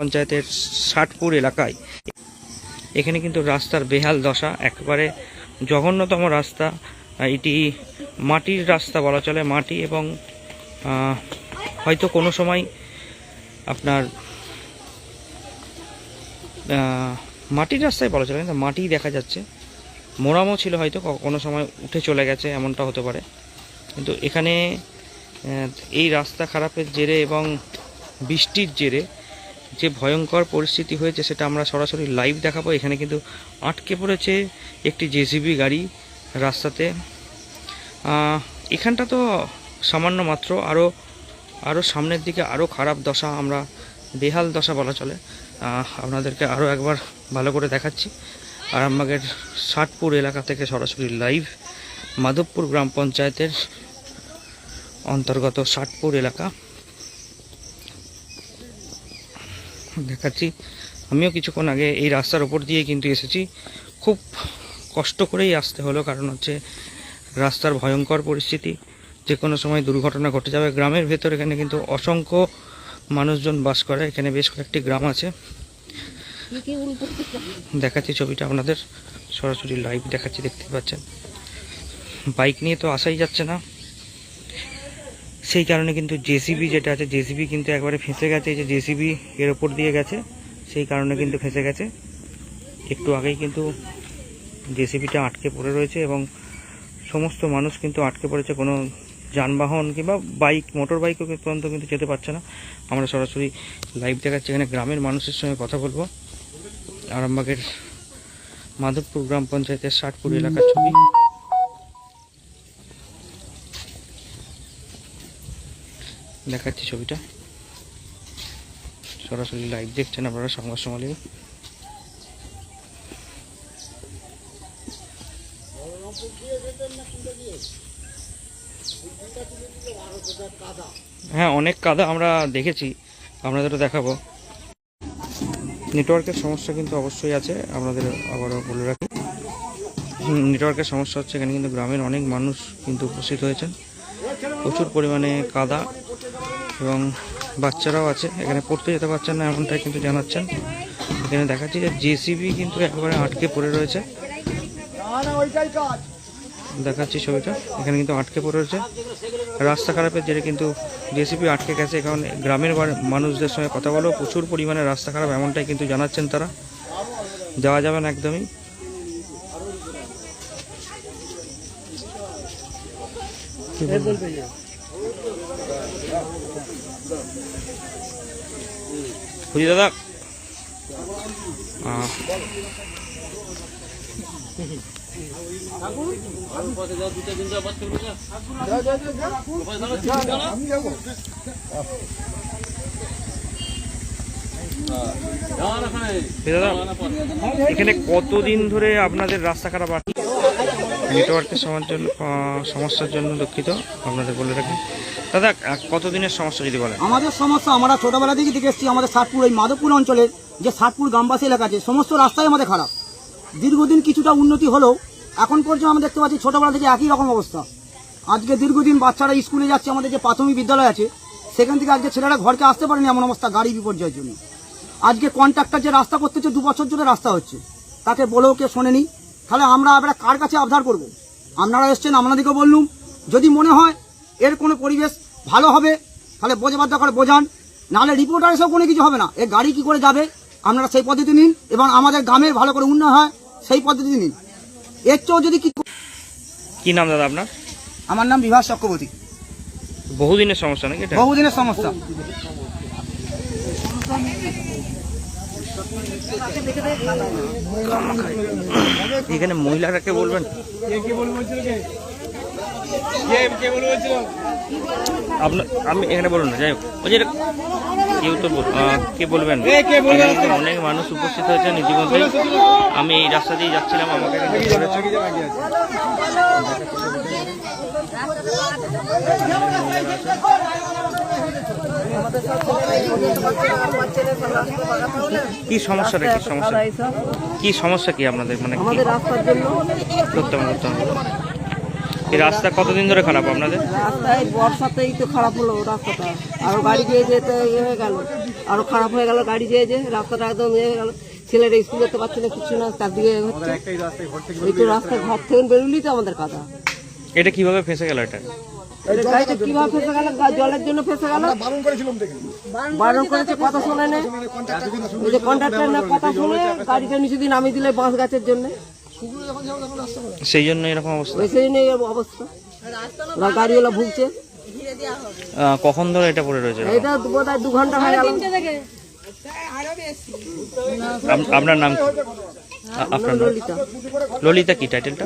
পঞ্চায়েতের ষাটপুর এলাকায়। এখানে কিন্তু রাস্তার বেহাল দশা, একেবারে জঘন্যতম রাস্তা। এটি মাটির রাস্তা বলা চলে, মাটি এবং হয়তো কোনো সময় আপনার মাটির রাস্তায় বলা চলে, কিন্তু মাটি দেখা যাচ্ছে। মোরামও ছিল হয়তো কোনো সময় উঠে চলে গেছে, এমনটা হতে পারে। কিন্তু এখানে এই রাস্তা খারাপের জেরে এবং বৃষ্টির জেরে যে ভয়ঙ্কর পরিস্থিতি হয়েছে সেটা আমরা সরাসরি লাইভ দেখাবো। এখানে কিন্তু আটকে পড়েছে একটি জেসিবি গাড়ি রাস্তাতে। এখানটা তো সামান্য মাত্র আরও আরও সামনের দিকে আরও খারাপ দশা আমরা, বেহাল দশা বলা চলে। আপনাদেরকে আরও একবার ভালো করে দেখাচ্ছি। আরামবাগের ষাটপুর এলাকা থেকে সরাসরি লাইভ মাধবপুর গ্রাম পঞ্চায়েতের অন্তর্গত ষাটপুর এলাকা। দেখাচ্ছি। আমিও কিছুক্ষণ আগে এই রাস্তার ওপর দিয়ে কিন্তু এসেছি। খুব কষ্ট করেই আসতে হলো, কারণ হচ্ছে রাস্তার ভয়ঙ্কর পরিস্থিতি। যে কোনো সময় দুর্ঘটনা ঘটে যাবে। গ্রামের ভেতর এখানে কিন্তু অসংখ্য মানুষজন বাস করে। এখানে বেশ কয়েকটি গ্রাম আছে। দেখাচ্ছি ছবিটা আপনাদের। সরাসরি লাইভ দেখাচ্ছি, দেখতে পাচ্ছেন। বাইক নিয়ে তো আসাই যাচ্ছে না। সেই কারণে কিন্তু জেসিবি যেটা আছে, জেসিবি কিন্তু একবারে ফেঁসে গেছে, এই যে জেসিবি এর ওপর দিয়ে গেছে, সেই কারণে কিন্তু ফেঁসে গেছে। একটু আগেই কিন্তু জেসিবিটা আটকে পড়ে রয়েছে এবং সমস্ত মানুষ কিন্তু আটকে পড়েছে, কোনো যানবাহন কিংবা বাইক, মোটর বাইকও পর্যন্ত কিন্তু যেতে পারছে না। আমরা সরাসরি লাইভ দেখাচ্ছি, এখানে গ্রামের মানুষের সঙ্গে কথা বলব। আরামবাগের মাধবপুর গ্রাম পঞ্চায়েতের ষাটপুর এলাকার ছবি। দেখাচ্ছি ছবিটা। সরাসরি লাইভ দেখছেন আপনারা, সংবাদ সমালী হ্যাঁ অনেক কাদা আমরা দেখেছি, আপনাদেরও দেখাবো। নেটওয়ার্কের সমস্যা কিন্তু অবশ্যই আছে, আপনাদের আবারও বলে রাখি। নেটওয়ার্কের সমস্যা হচ্ছে এখানে কিন্তু গ্রামের অনেক মানুষ কিন্তু উপস্থিত হয়েছেন। প্রচুর পরিমাণে কাদা। এবং বাচ্চারাও আছে। এখানে পড়তে যেতে পারছেন না এমনটাই কিন্তু জানাচ্ছেন। এখানে দেখাচ্ছি যে জেসিবি কিন্তু একেবারে আটকে পড়ে রয়েছে। দেখাচ্ছি ছবিটা। এখানে কিন্তু আটকে পড়ে রয়েছে। রাস্তা খারাপের জেরে কিন্তু জেসিবি আটকে গেছে, কারণ গ্রামের মানুষদের সঙ্গে কথা বলেও প্রচুর পরিমাণে রাস্তা খারাপ, এমনটাই কিন্তু জানাচ্ছেন তারা। যাওয়া যাবে না একদমই? এই দাদা। এখানে কতদিন ধরে আপনাদের রাস্তা খারাপ আছে নেটওয়ার্কের সমস্যার জন্য সমস্যার জন্য দুঃখিত, আপনাদের বলে রাখি। দাদা কতদিনের সমস্যা, যদি বলেন? আমাদের সমস্যা, আমরা ছোটবেলা থেকে দেখে এসেছি, আমাদের ষাটপুর এই মাধবপুর অঞ্চলের যে ষাটপুর গ্রামবাসী এলাকা আছে, সমস্ত রাস্তাই আমাদের খারাপ। দীর্ঘদিন কিছুটা উন্নতি হলেও, এখন পর্যন্ত আমরা দেখতে পাচ্ছি ছোটবেলা থেকে একই রকম অবস্থা। আজকে দীর্ঘদিন বাচ্চারা স্কুলে যাচ্ছে, আমাদের যে প্রাথমিক বিদ্যালয় আছে, সেখান থেকে আজকে ছেলেরা ঘরকে আসতে পারেনি এমন অবস্থা গাড়ি বিপর্যয়ের জন্য। আজকে কন্ট্রাক্টর যে রাস্তা করতেছে, দু বছর ধরে রাস্তা হচ্ছে। তাকে বলেও কেউ শোনেনি। তাহলে আমরা আমরা কার কাছে আবদার করব? আপনারা এসছেন আপনাদেরকে বললুম। যদি মনে হয় এর কোনো পরিবেশ ভালো হবে তাহলে বোঝাবাদ করে বোঝান। নাহলে রিপোর্টার এসেও কোনো কিছু হবে না। এ গাড়ি কি করে যাবে? আপনারা সেই পদ্ধতি নিন এবং আমাদের গ্রামের ভালো করে উন্নয়ন হয় সেই পদ্ধতি নিন। এর চেয়েও যদি কি কি নাম দাদা আপনার? আমার নাম বিভাস চক্রবর্তী। বহুদিনের সমস্যা নাকি বহুদিনের সমস্যা। এখানে মহিলারা কে বলবেন? আপনার আমি এখানে বলুন না যাই হোক। ওই যে কেউ তো কে বলবেন? অনেক মানুষ উপস্থিত হয়েছেন ইতিমধ্যে। আমি এই রাস্তা দিয়ে যাচ্ছিলাম আমাকে। কি সমস্যাটা কি সমস্যা? কি সমস্যা কি আপনাদের? মানে কি রাস্তার জন্য করতে হবে করতে হবে এই রাস্তা কতদিন ধরে খারাপ আপনাদের? রাস্তায় বর্ষাতেই তো খারাপ হলো রাস্তাটা। আর গাড়ি দিয়ে যেতে ইয়ে হয়ে গেল। আরও খারাপ হয়ে গেল গাড়ি যেয়ে যে রাস্তাটা একদম ইয়ে হয়ে গেল। ছেলেরা স্কুল যেতে পারছে না কিছু না তার দিকে হচ্ছে। এই তো রাস্তায় ঘর থেকে বেরোলেই তো আমাদের কাদা। এটা কীভাবে ফেসে গেল এটা? গাড়িটা কীভাবে ফেসে গেল? জলের জন্য ফেসে গেল? বারণ করেছে কথা শোনে না। ওই যে কন্ট্রাক্টর না কথা শুনে গাড়িটা নিচে দিয়ে নামিয়ে দিলে বাঁশ গাছের জন্য। সেই জন্য এরকম অবস্থা। ওই সেই নিয়ে অবস্থা। গাড়িওয়ালা ভুগছে। কখন ধরে এটা পড়ে রয়েছে? এটা বোধ হয় দু ঘণ্টা হয়ে গেল। আপনার নাম কি? আপনার ললিতা। ললিতা কি টাইটেলটা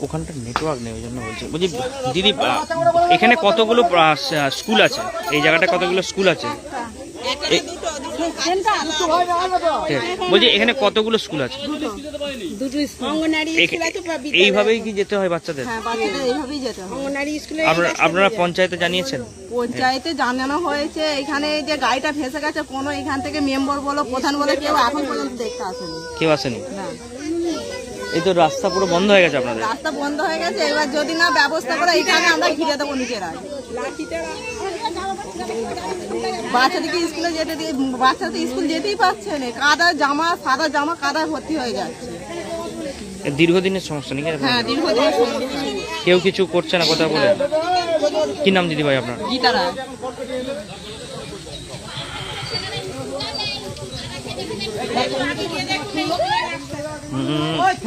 ওখানটা নেটওয়ার্ক নেই ওই জন্য বলছি। বলছি দিদি এখানে কতগুলো স্কুল আছে? এই জায়গাটা কতগুলো স্কুল আছে? এ- ঠিক আছে। বলছি এখানে কতগুলো স্কুল আছে? এইভাবেই কি যেতে হয় বাচ্চাদের? হ্যাঁ বাচ্চাদের এইভাবেই যেতে হবে অঙ্গনারী স্কুলে আপনারা আপনারা পঞ্চায়েতে জানিয়েছেন? পঞ্চায়েতে জানানো হয়েছে এখানে যে গাড়িটা ফেসে গেছে কোনো এখান থেকে মেম্বার বলো প্রধান বলো কেউ এখন পর্যন্ত দেখতে আসেনি। কেউ আসেনি? না। এই তো রাস্তা পুরো বন্ধ হয়ে গেছে আপনাদের। রাস্তা বন্ধ হয়ে গেছে এবার যদি না ব্যবস্থা করে এখানে আমরা ঘিরে দেবো বাচ্চাদেরকে স্কুলে যেতে দিয়ে স্কুল যেতেই পারছে না। কাদা জামা সাদা জামা কাদায় ভর্তি হয়ে যাচ্ছে। দীর্ঘদিনের সমস্যা নাকি হ্যাঁ দীর্ঘদিন কেউ কিছু করছে না কথা বলে? কি নাম দিদি ভাই আপনার?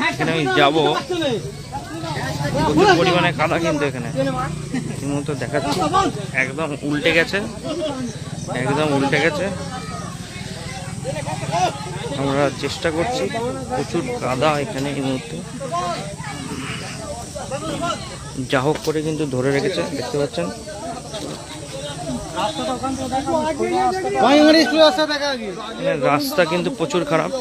এখানে আমি যাব। প্রচুর পরিমাণে কাদা কিন্তু এখানে। মতো দেখাচ্ছি। একদম উল্টে গেছে। একদম উল্টে গেছে। আমরা চেষ্টা করছি। প্রচুর কাদা এখানে এই মুহূর্তে। যা হোক করে কিন্তু ধরে রেখেছে দেখতে পাচ্ছেন? রাস্তা কিন্তু প্রচুর খারাপ।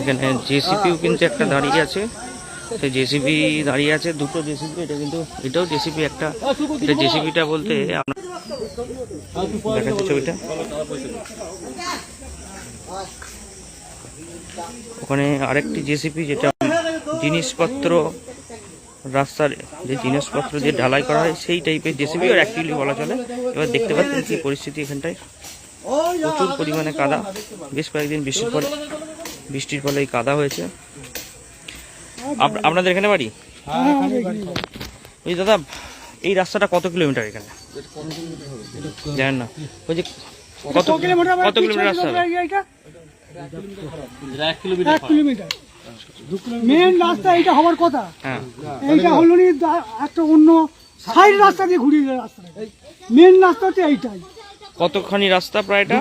এখানে জেসিপিও কিন্তু একটা দাঁড়িয়ে আছে। জেসিপি দাঁড়িয়ে আছে, দুটো জেসিপি, এটা কিন্তু, এটাও জেসিপি একটা। জেসিপিটা বলতে ছবিটা। ওখানে আরেকটি জেসিপি, যেটা জিনিসপত্র, রাস্তার যে জিনিসপত্র যে ঢালাই করা হয়, সেই টাইপের জেসিপি, আর অ্যাক্টিভলি বলা চলে। এবার দেখতে পাচ্ছেন কি পরিস্থিতি এখানটায়। প্রচুর পরিমাণে কাদা। বেশ কয়েকদিন বৃষ্টির পরে বৃষ্টির ফলে এই কাদা হয়েছে। আপনাদের এখানে বাড়ি? ওই দাদা এই রাস্তাটা কত কিলোমিটার এখানে? জানেন না। বলছি কত কত কিলোমিটার রাস্তা? এক কিলোমিটার মেন রাস্তা এইটা হওয়ার কথা। হ্যাঁ। এইটা হলো নি একটা অন্য সাইড রাস্তা দিয়ে ঘুরিয়ে রাস্তা মেন রাস্তা হচ্ছে এইটাই। কতখানি রাস্তা প্রায় এটা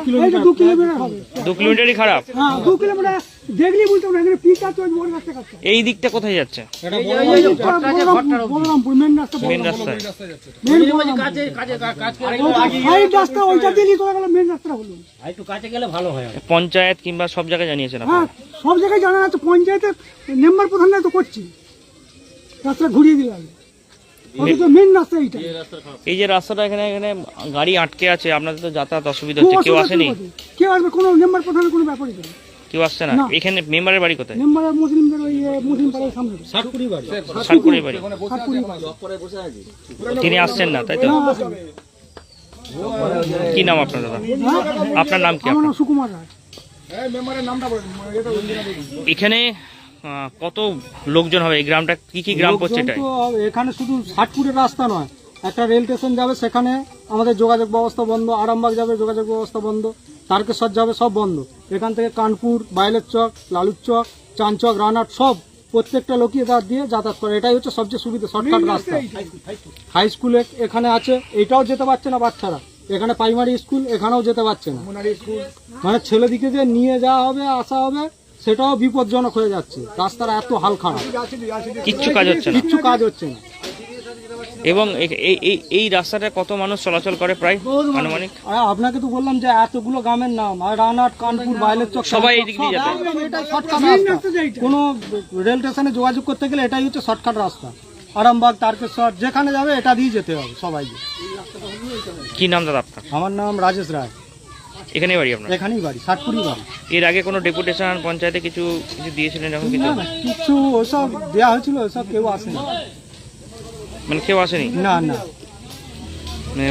দু কিলোমিটার হবে। দু কিলোমিটারই খারাপ? হ্যাঁ দু কিলোমিটার। বলতে পারব এখানে পিক আছে ওই বড় রাস্তা কাছে এই দিকটা কোথায় যাচ্ছে? বলরামপুর মেন রাস্তা। মেন রাস্তায়। মেন সাইড রাস্তা। ওইটা দিয়ে চলে গেল মেন রাস্তা হলো। পঞ্চায়েত কিংবা সব জায়গায় জানিয়েছেন হ্যাঁ আপনারা সব জায়গায় জানা আছে পঞ্চায়েতের মেম্বার প্রধানরা তো করছি। রাস্তা ঘুরিয়ে দিলাম অথচ মেন রাস্তা এইটা এই যে রাস্তাটা এখানে এখানে গাড়ি আটকে আছে আপনাদের তো যাতায়াত অসুবিধা হচ্ছে। কেউ আসেনি? কেউ আসবে কোনো মেম্বার প্রধানের কোনো ব্যাপারই নেই। কেউ আসছে না? না। এখানে মেম্বারের বাড়ি কোথায়? মেম্বার মুসলিমদের ওই মুসলিম পাড়ার সামনে। সাতপুরের বাড়ি। সাতপুরি পাড়া। তিনি আসছেন না তাই তো? কি নাম আপনার দাদা? আপনার নাম কি আমার আপনার? নাম সুকুমার রায়। এখানে কত লোকজন হবে? এই গ্রামটা কি কি গ্রাম পড়ছে এখানে শুধু ষাটপুরের রাস্তা নয় একটা রেল স্টেশন যাবে সেখানে আমাদের যোগাযোগ ব্যবস্থা বন্ধ আরামবাগ যাবে যোগাযোগ ব্যবস্থা বন্ধ তারকেশ্বর যাবে সব বন্ধ। এখান থেকে কানপুর বাইলের চক লালুর চক চানচক রানাট সব প্রত্যেকটা লোকই এটা দিয়ে যাতায়াত করে। এটাই হচ্ছে সবচেয়ে সুবিধা শর্টকাট রাস্তা। হাই স্কুল এখানে আছে এটাও যেতে পারছে না বাচ্চারা। এখানে প্রাইমারি স্কুল এখানেও যেতে পারছে না। মানে ছেলেদিকে যে নিয়ে যাওয়া হবে আসা হবে সেটাও বিপজ্জনক হয়ে যাচ্ছে। রাস্তার এত হাল খারাপ। কিচ্ছু কাজ হচ্ছে না। কিচ্ছু কাজ হচ্ছে না। এবং এই এই এই রাস্তাটা কত মানুষ চলাচল করে প্রায় আনুমানিক? আপনাকে তো বললাম যে এতগুলো গ্রামের নাম আর রানাট কানপুর বাইলের চক সবাই এই দিক দিয়ে যাতায়াত এটাই শর্টকাট রাস্তা। কোনো রেল স্টেশনে যোগাযোগ করতে গেলে এটাই হচ্ছে শর্টকাট রাস্তা। আরামবাগ তারকেশ্বর যেখানে যাবে এটা দিয়ে যেতে হবে সবাইকে। কি নাম দাদা আপনার? আমার নাম রাজেশ রায়। এখানেই বাড়ি আপনার এখানেই বাড়ি ষাটপুরি বাড়ি এর আগে কোনো ডেপুটেশন পঞ্চায়েতে কিছু কিছু দিয়েছিলেন এরকম কিছু না না কিচ্ছু ওসব দেওয়া হয়েছিল ওসব কেউ আসেনি মানে কেউ আসেনি না না মানে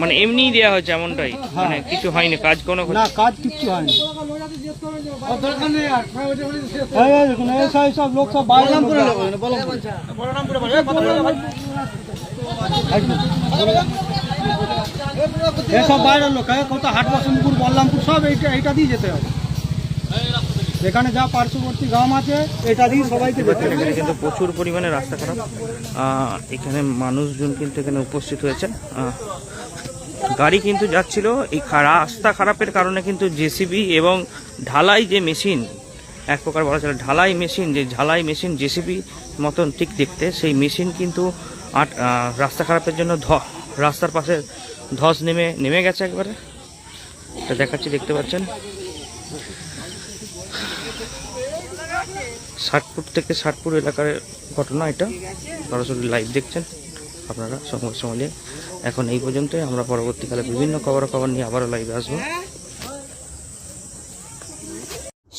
মানে এমনিই দেওয়া হয়েছে এমনটাই মানে কিছু হয়নি কাজ কোনো না কাজ কিচ্ছু হয়নি সব- সব লোক সব বাইরে এসব বাইরের লোক কত হাট বাসনপুর বল্লামপুর সব এইটা এইটা দিয়ে যেতে হবে। এখানে যা পার্শ্ববর্তী গ্রাম আছে, এটা দিয়ে সবাইকে যেতে হবে। কিন্তু প্রচুর পরিমাণে রাস্তা খারাপ। এখানে মানুষজন কিন্তু এখানে উপস্থিত হয়েছে গাড়ি কিন্তু যাচ্ছিল। এই রাস্তা খারাপের কারণে কিন্তু জেসিবি এবং ঢালাই যে মেশিন, এক প্রকার বলা চলে, ঢালাই মেশিন, যে ঢালাই মেশিন জেসিবি মতন ঠিক দেখতে, সেই মেশিন কিন্তু আট রাস্তা খারাপের জন্য ধ রাস্তার পাশে ধস নেমে নেমে গেছে একবারে। এটা দেখাচ্ছি, দেখতে পাচ্ছেন? ষাটপুর থেকে ষাটপুর এলাকার ঘটনা এটা। সরাসরি লাইভ দেখছেন আপনারা সঙ্গে সঙ্গে। এখন এই পর্যন্তই, আমরা পরবর্তীকালে বিভিন্ন খবর খবর নিয়ে আবারও লাইভে আসব।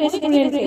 রেস্টুরেন্টে